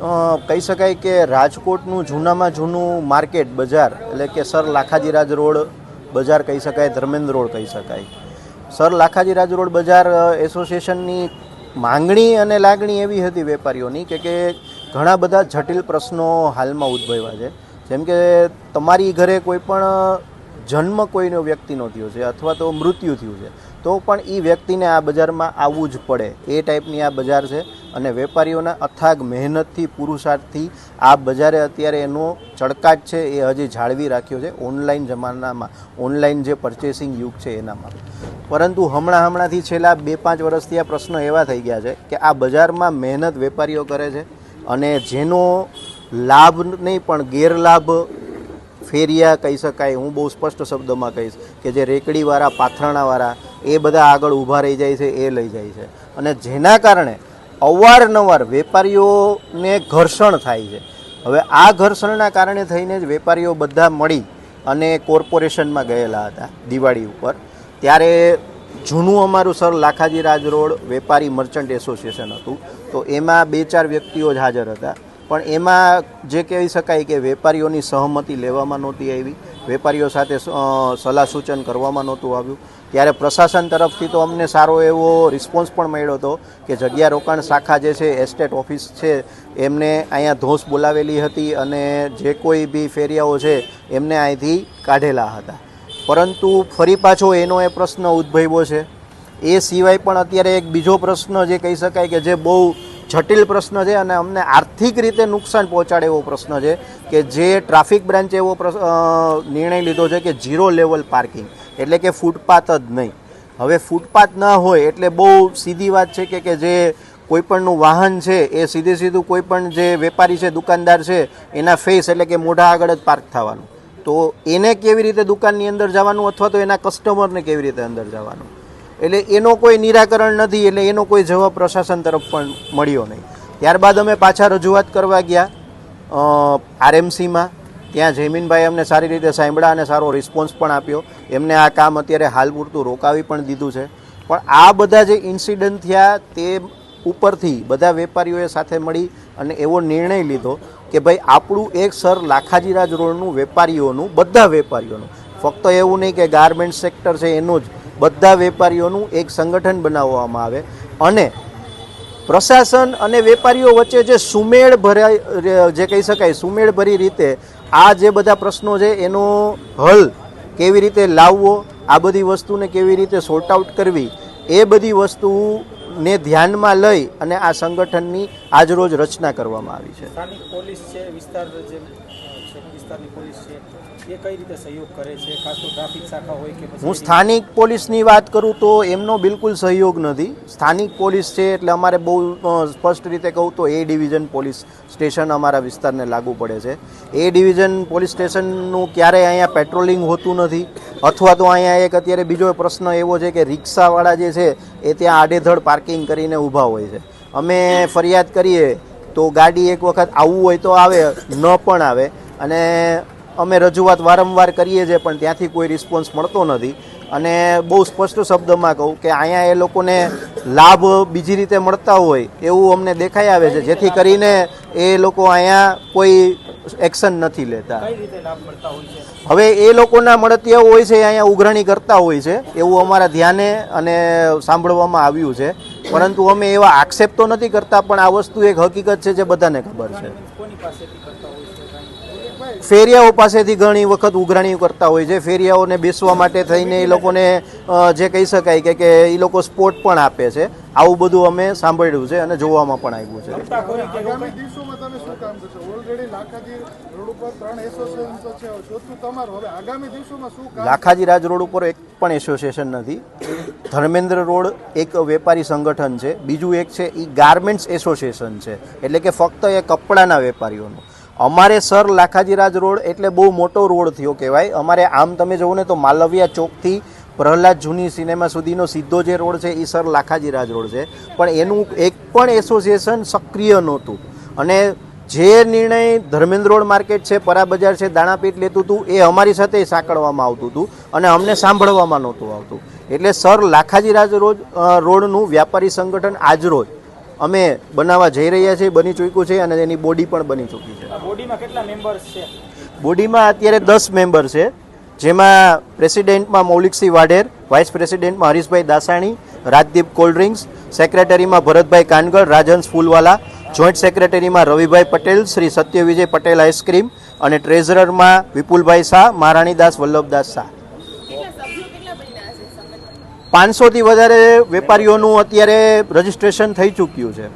કહી શકાય કે રાજકોટનું જૂનામાં જૂનું માર્કેટ, બજાર, એટલે કે સર લાખાજી રાજ રોડ બજાર કહી શકાય, ધર્મેન્દ્ર રોડ કહી શકાય. સર લાખાજી રાજ રોડ બજાર એસોસિએશનની માંગણી અને લાગણી એવી હતી વેપારીઓની કે કે ઘણા બધા જટિલ પ્રશ્નો હાલમાં ઉદ્ભવ્યા છે. જેમ કે તમારી ઘરે કોઈ પણ જન્મ કોઈનો વ્યક્તિનો થયો છે અથવા તો મૃત્યુ થયું છે. તો પણ એ વ્યક્તિને આ બજારમાં આવવું જ પડે. એ ટાઈપની આ બજાર છે અને વેપારીઓના અથાગ મહેનતથી, પુરુષાર્થથી આ બજારે અત્યારે એનો ચડકાટ છે એ હજી જાળવી રાખ્યો છે ઓનલાઈન જમાનામાં. ઓનલાઈન જે પરચેસિંગ યુગ છે એનામાં. પરંતુ હમણાં હમણાંથી છેલ્લા બે પાંચ વર્ષથી આ પ્રશ્નો એવા થઈ ગયા છે કે આ બજારમાં મહેનત વેપારીઓ કરે છે અને જેનો લાભ નહીં પણ ગેરલાભ ફેરિયા કહી શકાય. હું બહુ સ્પષ્ટ શબ્દમાં કહીશ કે જે રેકડીવાળા, પાથરણાવાળા એ બધા આગળ ઊભા રહી જાય છે, એ લઈ જાય છે. અને જેના કારણે અવારનવાર વેપારીઓને ઘર્ષણ થાય છે. હવે આ ઘર્ષણના કારણે થઈને જ વેપારીઓ બધા મળી અને કોર્પોરેશનમાં ગયેલા હતા, દિવાળી ઉપર. ત્યારે જૂનું અમારું સર લાખાજી રાજ રોડ વેપારી મર્ચન્ટ એસોસિએશન હતું. તો એમાં બે ચાર વ્યક્તિઓ જ હાજર હતા. પણ એમાં જે કહી શકાય કે વેપારીઓની સહમતિ લેવામાં નહોતી આવી, વેપારીઓ સાથે સલાહ સૂચન કરવામાં નહોતું આવ્યું. ત્યારે પ્રશાસન તરફથી તો અમને સારો એવો રિસ્પોન્સ પણ મળ્યો હતો કે જગ્યા રોકાણ શાખા જે છે એસ્ટેટ ઓફિસ છે, એમને અહીંયા ધોસ બોલાવેલી હતી અને જે કોઈ બી ફેરિયાઓ છે, એમને અહીંથી કાઢેલા હતા. પરંતુ ફરી પાછો એનો એ પ્રશ્ન ઉદ્ભવ્યો છે. એ સિવાય પણ અત્યારે એક બીજો પ્રશ્ન જે કહી શકાય કે જે બહુ જટિલ પ્રશ્ન છે અને અમને આર્થિક રીતે નુકસાન પહોંચાડે એવો પ્રશ્ન છે કે જે ટ્રાફિક બ્રાન્ચે એવો નિર્ણય લીધો છે કે ઝીરો લેવલ પાર્કિંગ, એટલે કે ફૂટપાથ જ નહીં. હવે ફૂટપાથ ન હોય એટલે બહુ સીધી વાત છે કે કે જે કોઈપણનું વાહન છે એ સીધે સીધું કોઈપણ જે વેપારી છે, દુકાનદાર છે, એના ફેસ એટલે કે મોઢા આગળ જ પાર્ક થવાનું. તો એને કેવી રીતે દુકાનની અંદર જવાનું અથવા તો એના કસ્ટમરને કેવી રીતે અંદર જવાનું? એટલે એનો કોઈ નિરાકરણ નથી, એટલે એનો કોઈ જવાબ પ્રશાસન તરફ પણ મળ્યો નહીં. ત્યારબાદ અમે પાછા રજૂઆત કરવા ગયા આરએમસીમાં. ત્યાં જયમીનભાઈ અમને સારી રીતે સાંભળ્યા અને સારો રિસ્પોન્સ પણ આપ્યો. એમને આ કામ અત્યારે હાલ પૂરતું રોકાવી પણ દીધું છે. પણ આ બધા જે ઇન્સિડન્ટ થયા તે ઉપરથી બધા વેપારીઓએ સાથે મળી અને એવો નિર્ણય લીધો કે ભાઈ, આપણું એક સર લાખાજી રાજ રોડનું વેપારીઓનું, બધા વેપારીઓનું. ફક્ત એવું નહીં કે ગાર્મેન્ટ સેક્ટર છે, એનું જ. બધા વેપારીઓનું એક સંગઠન બનાવવામાં આવે. અને પ્રશાસન અને વેપારીઓ વચ્ચે જે સુમેળ ભરાય જે કહી શકાય, સુમેળ ભરી રીતે આ જે બધા પ્રશ્નો છે, એનો હલ કેવી રીતે લાવવો, આ બધી વસ્તુને કેવી રીતે સોર્ટ આઉટ કરવી, એ બધી વસ્તુને ધ્યાનમાં લઈ અને આ સંગઠનની આજરોજ રચના કરવામાં આવી છે. પોલીસ છે, વિસ્તાર વિસ્તારની પોલીસ છે, એ કઈ રીતે સહયોગ કરે છે ખાસ તો ટ્રાફિક શાખા હોય કે હું સ્થાનિક પોલીસની વાત કરું તો એમનો બિલકુલ સહયોગ નથી. સ્થાનિક પોલીસ છે એટલે અમારે બહુ સ્પષ્ટ રીતે કહું તો એ ડિવિઝન પોલીસ સ્ટેશન અમારા વિસ્તારને લાગુ પડે છે. એ ડિવિઝન પોલીસ સ્ટેશનનું ક્યારેય અહીંયા પેટ્રોલિંગ હોતું નથી. અથવા તો અહીંયા એક અત્યારે બીજો પ્રશ્ન એવો છે કે રિક્ષાવાળા જે છે, એ ત્યાં આડેધડ પાર્કિંગ કરીને ઊભા હોય છે. અમે ફરિયાદ કરીએ તો ગાડી એક વખત આવવું હોય તો આવે, ન પણ આવે. અને અમે રજૂઆત વારંવાર કરીએ છીએ પણ ત્યાંથી કોઈ રિસ્પોન્સ મળતો નથી. અને બહુ સ્પષ્ટ શબ્દમાં કહું કે અહીંયા એ લોકોને લાભ બીજી રીતે મળતા હોય એવું અમને દેખાઈ આવે છે. જેથી કરીને એ લોકો અહીંયા કોઈ એક્શન નથી લેતા. હવે એ લોકોના મળતિયાઓ હોય છે અહીંયા ઉઘરાણી કરતા હોય છે એવું અમારા ધ્યાને અને સાંભળવામાં આવ્યું છે. પરંતુ અમે એવા આક્ષેપ તો નથી કરતા પણ આ વસ્તુ એક હકીકત છે જે બધાને ખબર છે કોની પાસેથી કરતા હોય છે કાંઈ? ફેરિયાઓ પાસેથી ઘણી વખત ઉઘરાણી કરતા હોય છે. ફેરિયાઓને બેસવા માટે થઈને એ લોકોને જે કહી શકાય કે કે એ લોકો સ્પોર્ટ પણ આપે છે. આવું બધું અમે સાંભળ્યું છે અને જોવામાં પણ આવ્યું છે. લાખાજી રાજ રોડ ઉપર એક પણ એસોસિએશન નથી. ધર્મેન્દ્ર રોડ એક વેપારી સંગઠન છે. બીજું એક છે એ ગાર્મેન્ટ્સ એસોસિએશન છે. એટલે કે ફક્ત એ કપડાના વેપારીઓનું. અમારે સર લાખાજી રાજ રોડ એટલે બહુ મોટો રોડ થયો કહેવાય. અમારે આમ તમે જુઓ ને તો માલવિયા ચોકથી પ્રહલાદ જૂની સિનેમા સુધીનો સીધો જે રોડ છે એ સર લાખાજી રાજ રોડ છે. પણ એનું એક પણ એસોસિએશન સક્રિય નહોતું. અને જે નિર્ણય ધર્મેન્દ્ર રોડ માર્કેટ છે પરા બજાર છે દાણાપીઠ લેતું હતું, એ અમારી સાથે સાંકળવામાં આવતું હતું અને અમને સાંભળવામાં નહોતું આવતું. એટલે સર લાખાજી રાજ રોડનું વ્યાપારી સંગઠન આજરોજ અમે બનાવવા જઈ રહ્યા છીએ, બની ચૂક્યું છે અને એની બોડી પણ બની ચૂકી છે. બોડીમાં કેટલા મેમ્બર્સ છે? બોડીમાં અત્યારે દસ મેમ્બર છે. જેમાં પ્રેસિડેન્ટમાં મૌલિકસિંહ વાઢેર વાઇસ પ્રેસિડેન્ટમાં હરીશભાઈ દાસાણી રાજદીપ કોલ્ડ્રિંક્સ સેક્રેટરીમાં ભરતભાઈ કાનગર રાજહંસ ફૂલવાલા જોઈન્ટ સેક્રેટરીમાં રવિભાઈ પટેલ શ્રી સત્ય વિજય પટેલ આઈસ્ક્રીમ અને ટ્રેઝરરમાં વિપુલભાઈ શાહ મહારાણીદાસ વલ્લભદાસ શાહ. પાંચસોથી વધારે વેપારીઓનું અત્યારે રજીસ્ટ્રેશન થઈ ચૂક્યું છે.